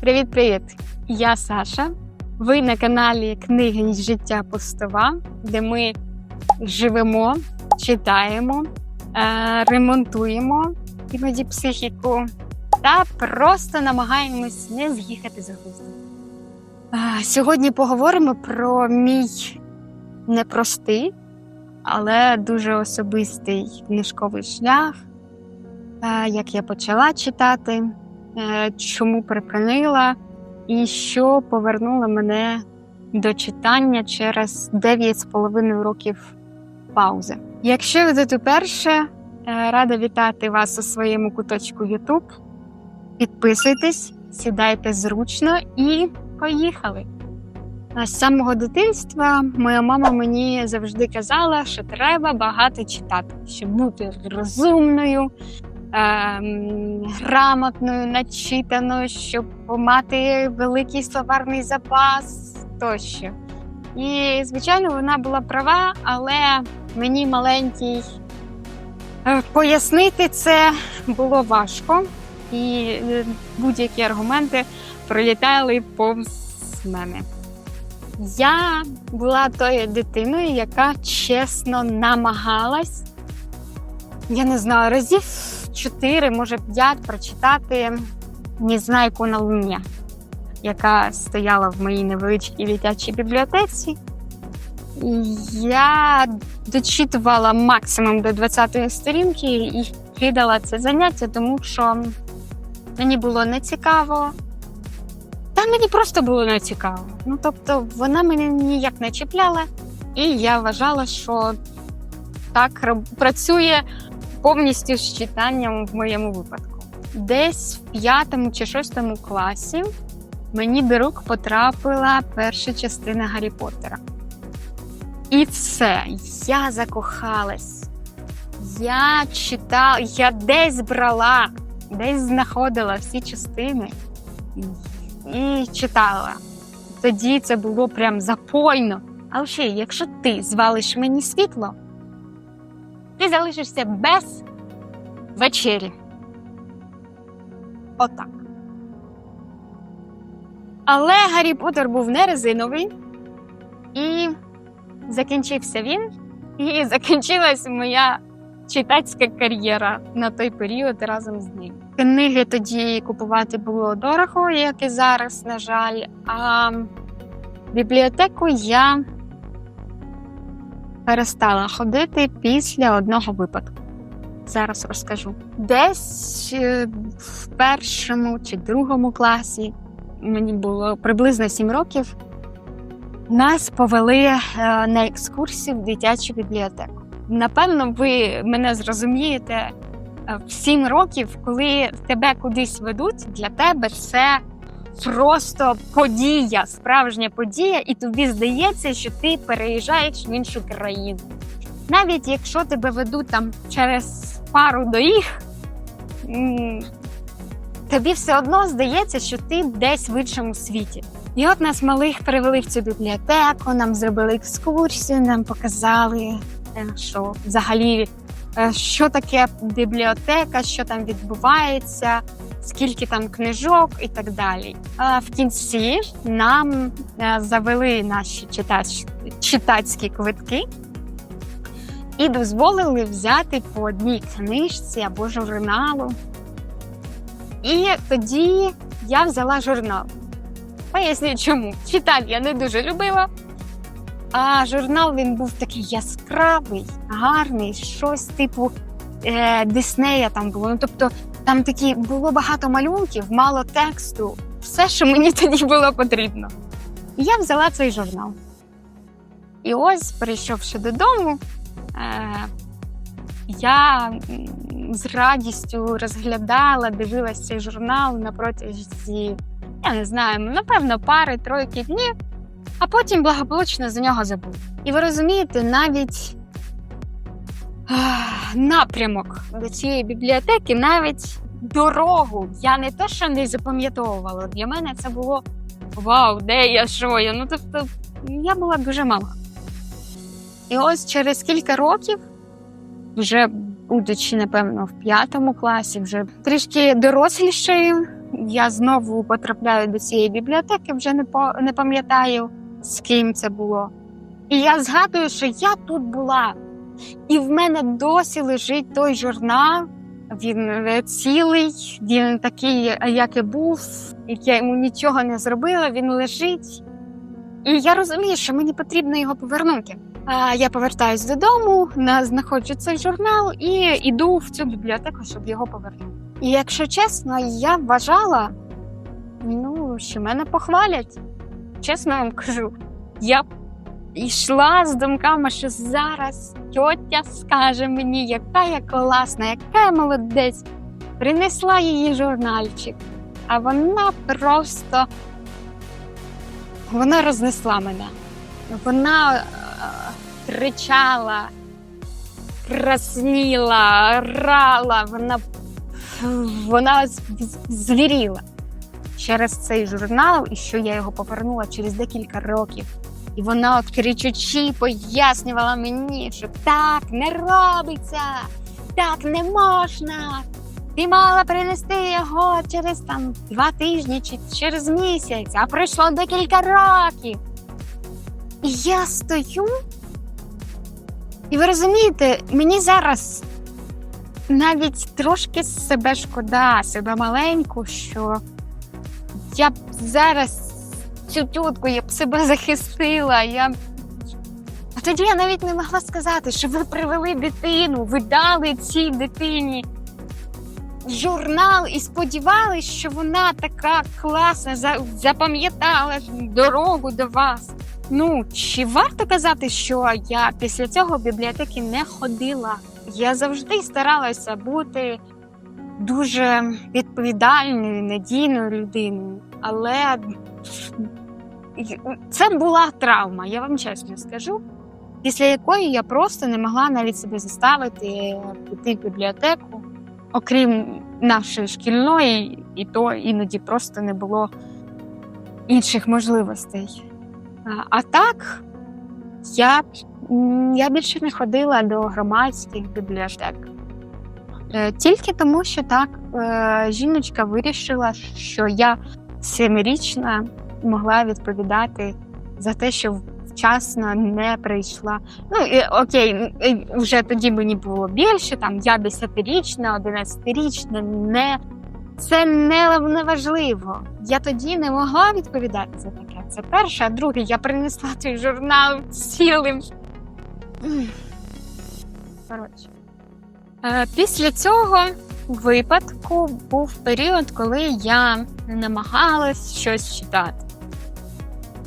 Привіт-привіт! Я Саша. Ви на каналі Книги життя Пустова, де ми живемо, читаємо, е, ремонтуємо іноді психіку та просто намагаємось не з'їхати з глузду. Е, Сьогодні поговоримо про мій непростий, але дуже особистий книжковий шлях, е, як я почала читати, чому припинила, і що повернуло мене до читання через 9,5 років паузи. Якщо ви тут уперше, е, рада вітати вас у своєму куточку YouTube. Підписуйтесь, сідайте зручно і поїхали. З самого дитинства моя мама мені завжди казала, що треба багато читати, щоб бути розумною, грамотною, начитаною, щоб мати великий словарний запас тощо. І, звичайно, вона була права, але мені маленькій е, пояснити це було важко, і е, будь-які аргументи пролітали повз мене. Я була тою дитиною, яка чесно намагалась, я не знаю, разів чотири, може п'ять прочитати Незнайку на луні, яка стояла в моїй невеличкій дитячій бібліотеці. Я дочитувала максимум до 20-ї сторінки і кидала це заняття, тому що мені було нецікаво. Та мені просто було не цікаво. Ну тобто вона мене ніяк не чіпляла, і я вважала, що так працює повністю з читанням в моєму випадку. Десь в п'ятому чи шостому класі мені до рук потрапила перша частина Гаррі Поттера. І все, я закохалась. Я читала, я десь брала, десь знаходила всі частини і читала. Тоді це було прям запойно. А ще, якщо ти звалиш мені світло, ти залишишся без вечері. Отак. Але Гаррі Поттер був не резиновий, і закінчився він, і закінчилась моя читацька кар'єра на той період разом з ним. Книги тоді купувати було дорого, як і зараз, на жаль. А бібліотеку я перестала ходити після одного випадку. Зараз розкажу. Десь е, в першому чи другому класі мені було приблизно 7 років. Нас повели е, на екскурсію в дитячу бібліотеку. Напевно, ви мене зрозумієте е, в 7 років, коли тебе кудись ведуть, для тебе це просто подія, справжня подія, і тобі здається, що ти переїжджаєш в іншу країну. Навіть якщо тебе ведуть там через пару доріг, тобі все одно здається, що ти десь в іншому світі. І от нас малих перевели в цю бібліотеку, нам зробили екскурсію, нам показали, е, що взагалі що таке бібліотека, що там відбувається, скільки там книжок і так далі. В кінці нам е, завели наші читач, читацькі квитки і дозволили взяти по одній книжці або журналу. І тоді я взяла журнал. Поясню чому. Читати я не дуже любила. А журнал він був такий яскравий, гарний, щось типу е, Диснея там було. Ну, тобто там такі було багато малюнків, мало тексту, все, що мені тоді було потрібно. І я взяла цей журнал. І ось, прийшовши додому, е, я з радістю розглядала, дивилася цей журнал на протязі, я не знаю, напевно, пари, тройки днів, а потім благополучно за нього забула. І ви розумієте, навіть напрямок до цієї бібліотеки, навіть дорогу я не то, що не запам'ятовувала. Для мене це було вау, де я, що я. Ну, тобто, я була дуже мала. І ось через кілька років, вже будучи, напевно, в п'ятому класі, вже трішки дорослішою, я знову потрапляю до цієї бібліотеки, вже не, по, не пам'ятаю, з ким це було. І я згадую, що я тут була. І в мене досі лежить той журнал. Він е, цілий, він такий, як і був, як я йому нічого не зробила, він лежить. І я розумію, що мені потрібно його повернути. А я повертаюсь додому, знаходжу цей журнал і йду в цю бібліотеку, щоб його повернути. І якщо чесно, я вважала, ну, що мене похвалять. Чесно вам кажу, я йшла з думками, що зараз тьотя скаже мені, яка я класна, яка я молодець. Принесла її журнальчик, а вона просто вона рознесла мене. Вона е, кричала, красніла, рала, вона, вона звіріла через цей журнал, і що я його повернула через декілька років. І вона от кричучи пояснювала мені, що так не робиться, так не можна. Ти мала принести його через там два тижні чи через місяць, а пройшло декілька років. І я стою. І ви розумієте, мені зараз навіть трошки себе шкода, себе маленьку, що я б зараз цю тітку, я б себе захистила. Я... А тоді я навіть не могла сказати, що ви привели дитину, ви дали цій дитині журнал і сподівалися, що вона така класна, запам'ятала дорогу до вас. Ну, чи варто казати, що я після цього в бібліотеки не ходила? Я завжди старалася бути дуже відповідальною, надійною людиною, але це була травма, я вам чесно скажу, після якої я просто не могла навіть себе заставити піти в бібліотеку, окрім нашої шкільної, і то іноді просто не було інших можливостей. А, так, я, я більше не ходила до громадських бібліотек. Е, Тільки тому, що так е, жіночка вирішила, що я семирічна могла відповідати за те, що вчасно не прийшла. Ну і, окей, вже тоді мені було більше. Там я 10-річна, 11-річна, не це не, не важливо. Я тоді не могла відповідати за таке. Це перше, а друге, я принесла той журнал цілим. Коротше. Е, Після цього випадку був період, коли я намагалась щось читати.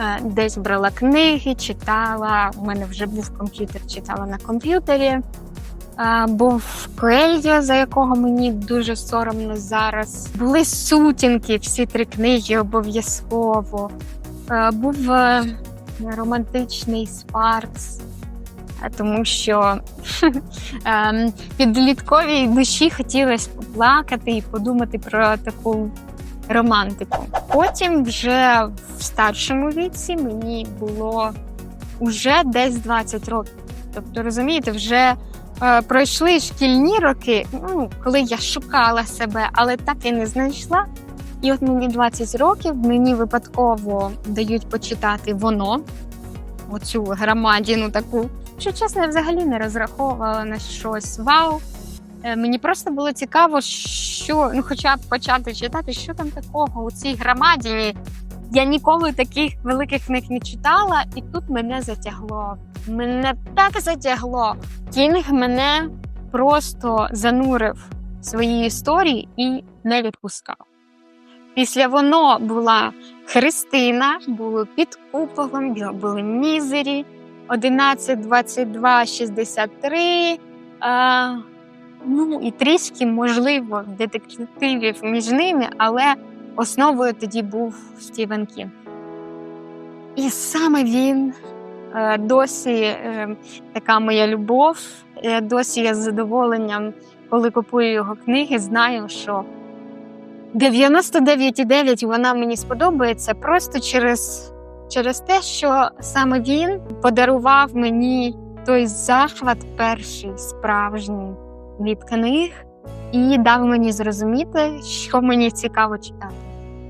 Е, Десь брала книги, читала. У мене вже був комп'ютер, читала на комп'ютері. Е, Був Коельо, за якого мені дуже соромно зараз. Були сутінки, всі три книги обов'язково. Був романтичний Спаркс, тому що ем, підлітковій душі хотілося поплакати і подумати про таку романтику. Потім, вже в старшому віці, мені було вже десь 20 років. Тобто, розумієте, вже е, пройшли шкільні роки, ну, коли я шукала себе, але так і не знайшла. І от мені 20 років, мені випадково дають почитати воно, оцю громадіну таку. Що чесно, я взагалі не розраховувала на щось вау. Е, Мені просто було цікаво, що ну, хоча б почати читати, що там такого у цій громаді. Я ніколи таких великих книг не читала, і тут мене затягло. Мене так затягло. Кінг мене просто занурив в свої історії і не відпускав. Після воно була Христина, було під куполом, були мізері, 11, 22, 63. А, ну і трішки, можливо, детективів між ними, але основою тоді був Стівен Кінг. І саме він е, досі е, така моя любов. Е, Досі я з задоволенням, коли купую його книги, знаю, що 99,9 вона мені сподобається просто через, через те, що саме він подарував мені той захват перший справжній від книг. і дав мені зрозуміти, що мені цікаво читати.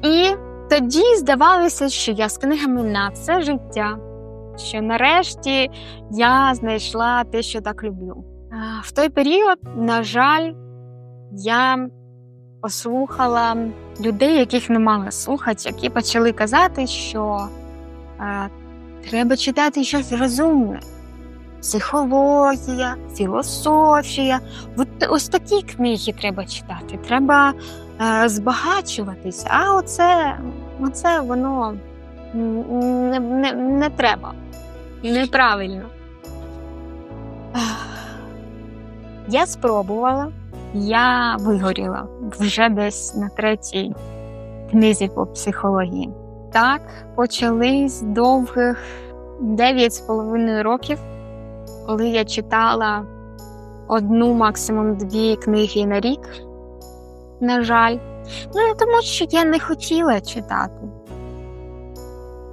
І тоді здавалося, що я з книгами на все життя, що нарешті я знайшла те, що так люблю. В той період, на жаль, я послухала людей, яких не мала слухати, які почали казати, що е, треба читати щось розумне. Психологія, філософія. От, ось такі книги треба читати. Треба е, збагачуватися. А оце, оце воно не, не, не треба. Неправильно. Я спробувала, я вигоріла вже десь на третій книзі по психології. Так, почались довгих 9,5 років, коли я читала одну, максимум дві книги на рік. На жаль, ну не тому, що я не хотіла читати,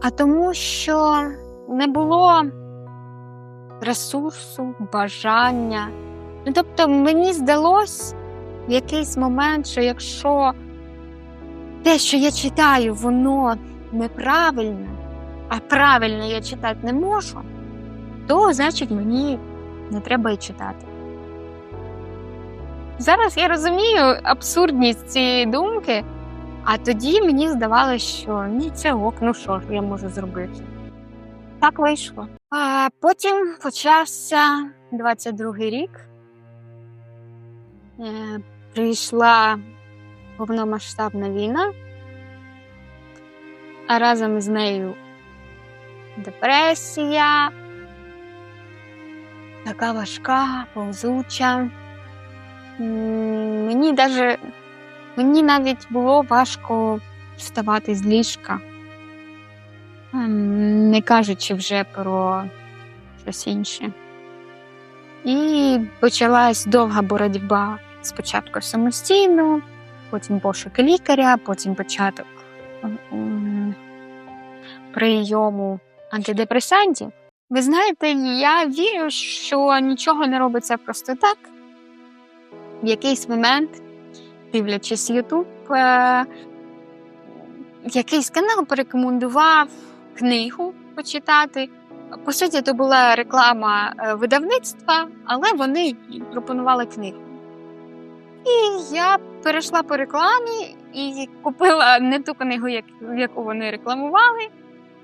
а тому, що не було ресурсу, бажання. Ну, тобто, мені здалось в якийсь момент, що якщо те, що я читаю, воно неправильне, а правильно я читати не можу, то значить мені не треба і читати. Зараз я розумію абсурдність цієї думки, а тоді мені здавалося, що ні, це ок, ну що ж я можу зробити. Так вийшло. А потім почався 22-й рік. Е, Прийшла повномасштабна війна, а разом з нею депресія, така важка, повзуча. Мені даже, мені навіть було важко вставати з ліжка, Ем, не кажучи вже про щось інше. І почалась довга боротьба спочатку самостійно, потім пошуки лікаря, потім початок прийому антидепресантів. Ви знаєте, я вірю, що нічого не робиться просто так. В якийсь момент, дивлячись Ютуб, е, якийсь канал порекомендував книгу почитати. По суті, то була реклама е, видавництва, але вони пропонували книгу. І я перейшла по рекламі і купила не ту книгу, яку вони рекламували,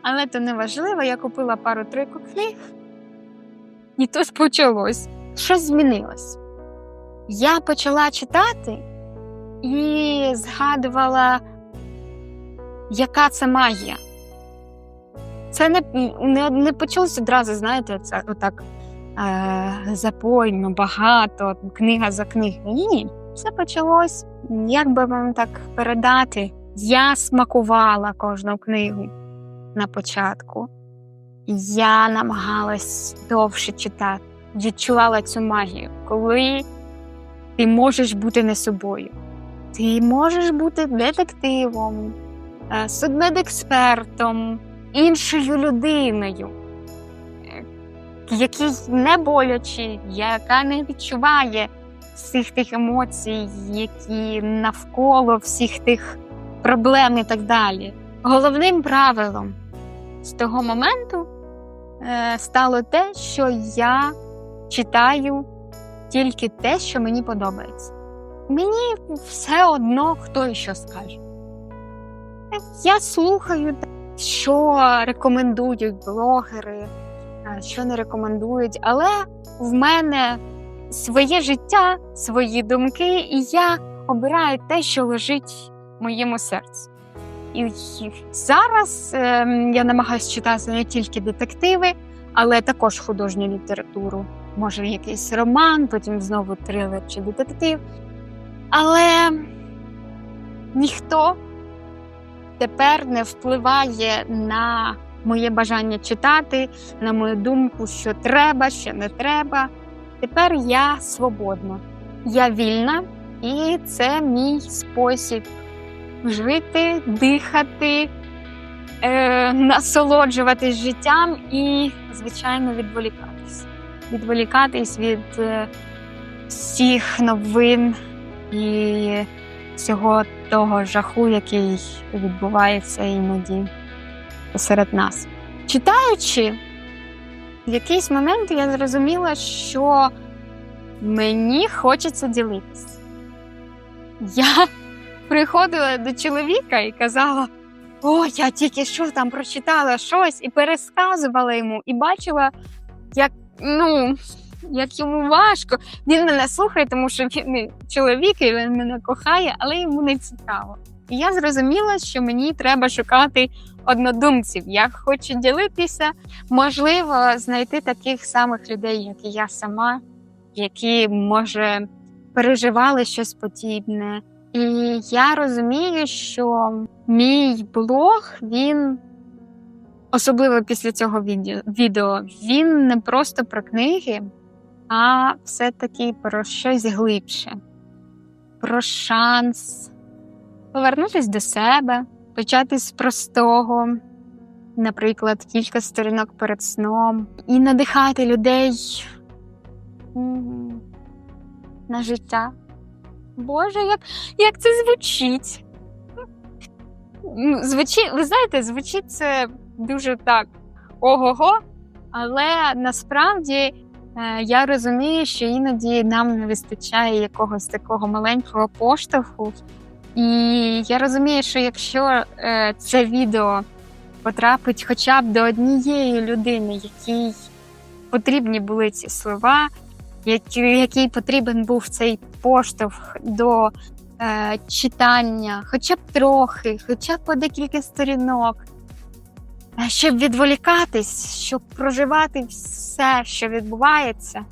але то не важливо, я купила пару-тройку книг. І тут почалось. Щось змінилось. Я почала читати і згадувала, яка це магія. Це не, не, не почалось одразу, знаєте, це отак е, запойно, багато, книга за книгою. Ні, це почалось, як би вам так передати. Я смакувала кожну книгу на початку. Я намагалась довше читати, відчувала цю магію, коли ти можеш бути не собою. Ти можеш бути детективом, е, судмедекспертом, іншою людиною, е, який не болячий, яка не відчуває всіх тих емоцій, які навколо всіх тих проблем і так далі. Головним правилом з того моменту е, стало те, що я читаю тільки те, що мені подобається. Мені все одно, хто і що скаже. Я слухаю, що рекомендують блогери, е, що не рекомендують, але в мене своє життя, свої думки, і я обираю те, що лежить моєму серці. І зараз е, я намагаюся читати не тільки детективи, але також художню літературу. Може, якийсь роман, потім знову трилер чи детектив. Але ніхто тепер не впливає на моє бажання читати, на мою думку, що треба, що не треба. Тепер я свободна, я вільна, і це мій спосіб жити, дихати, е, насолоджуватись життям і, звичайно, відволікатись. Відволікатись від е, всіх новин, і всього того жаху, який відбувається іноді посеред нас. Читаючи, в якийсь момент я зрозуміла, що мені хочеться ділитись. Я приходила до чоловіка і казала: О, я тільки що там прочитала щось і пересказувала йому, і бачила, як ну, як йому важко. Він мене слухає, тому що він чоловік і він мене кохає, але йому не цікаво. І я зрозуміла, що мені треба шукати однодумців. Я хочу ділитися, можливо, знайти таких самих людей, як і я сама, які може переживали щось подібне. І я розумію, що мій блог він. Особливо після цього відео, він не просто про книги, а все-таки про щось глибше, про шанс повернутися до себе, почати з простого, наприклад, кілька сторінок перед сном, і надихати людей на життя. Боже, як, як це звучить? Звучить, ви знаєте, звучить це дуже так ого-го, але насправді е, я розумію, що іноді нам не вистачає якогось такого маленького поштовху. І я розумію, що якщо е, це відео потрапить хоча б до однієї людини, якій потрібні були ці слова, який потрібен був цей поштовх до е, читання, хоча б трохи, хоча б по декілька сторінок, е, щоб відволікатись, щоб проживати все, що відбувається,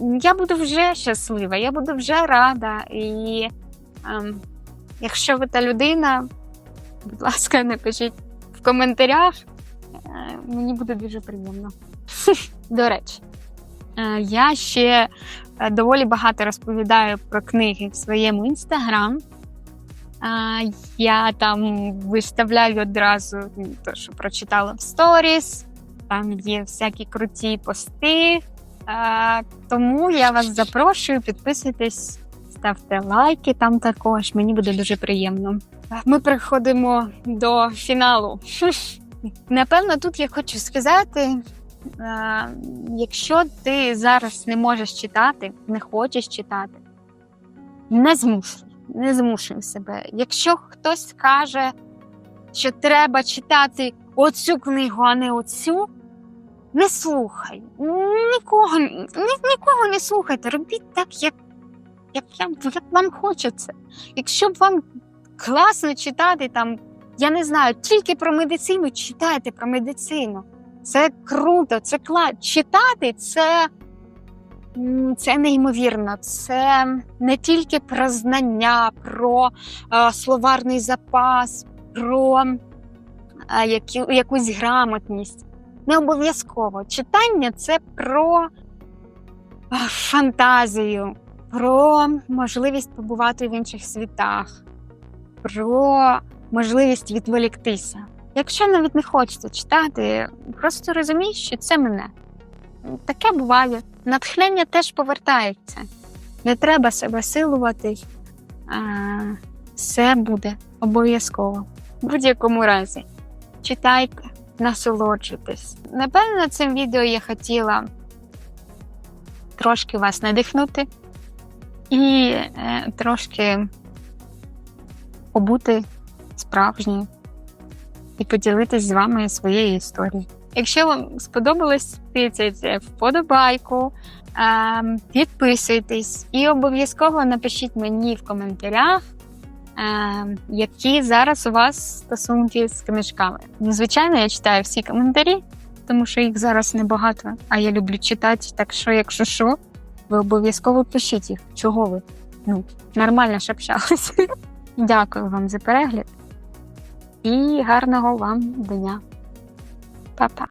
я буду вже щаслива, я буду вже рада. І ем, якщо ви та людина, будь ласка, напишіть в коментарях. Е, Мені буде дуже приємно. До речі, е, я ще е, доволі багато розповідаю про книги в своєму інстаграм. Е, Я там виставляю одразу те, що прочитала в сторіс, там є всякі круті пости. Е, Тому я вас запрошую, підписуйтесь, ставте лайки там також. Мені буде дуже приємно. Ми переходимо до фіналу. Напевно, тут я хочу сказати: е, якщо ти зараз не можеш читати, не хочеш читати, не змушуй, не змушуй себе. Якщо хтось каже, що треба читати оцю книгу, а не оцю, не слухай. Нікого, ні, нікого не слухайте. Робіть так, як, як, як вам хочеться. Якщо б вам класно читати там, я не знаю, тільки про медицину читайте про медицину. Це круто, це клас. Читати це, це неймовірно. Це не тільки про знання, про е, словарний запас, про е, які, якусь грамотність. Не обов'язково. Читання це про е, фантазію, про можливість побувати в інших світах, про можливість відволіктися. Якщо навіть не хочете читати, просто розумій, що це мене. Таке буває. Натхнення теж повертається. Не треба себе силувати. А, все буде обов'язково. В будь-якому разі. Читайте, насолоджуйтесь. Напевно, цим відео я хотіла трошки вас надихнути і е, трошки побути справжньою і поділитись з вами своєю історією. Якщо вам сподобалось, тицяйте вподобайку, ем, підписуйтесь і обов'язково напишіть мені в коментарях, ем, які зараз у вас стосунки з книжками. Ну, Звичайно, я читаю всі коментарі, тому що їх зараз небагато, а я люблю читати. Так що, якщо що, ви обов'язково пишіть їх. Чого ви? Ну, нормально ж общалися. Дякую вам за перегляд і гарного вам дня. Па-па!